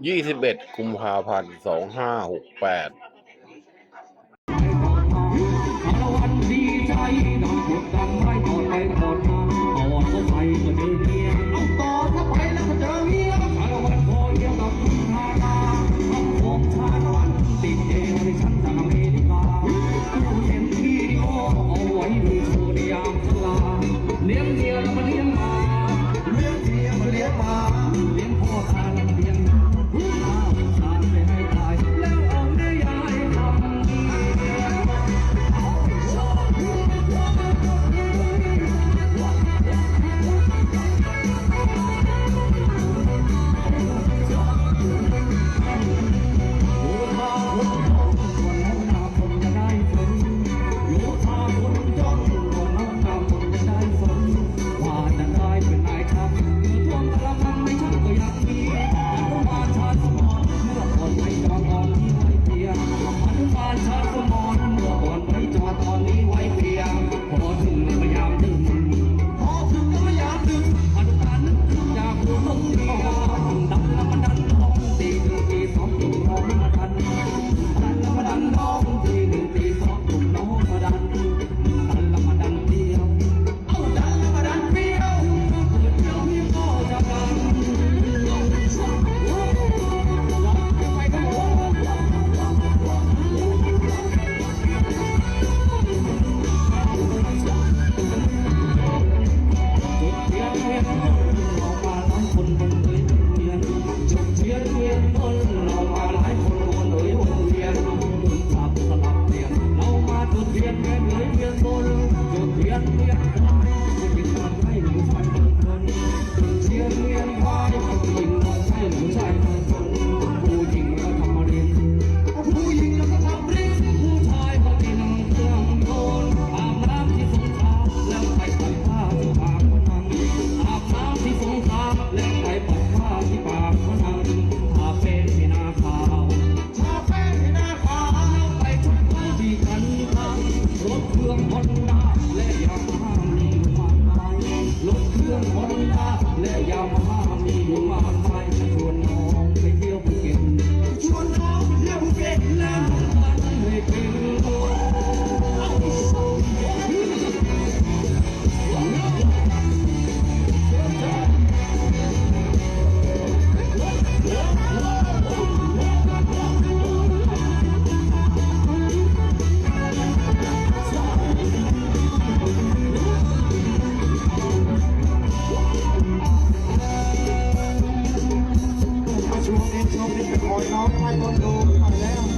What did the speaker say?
21กุมภาพันธ์2568 Hallelujah. คนตาและยามามีอยู่ ลงดินไปขอน้องชายคนดูไปแล้ว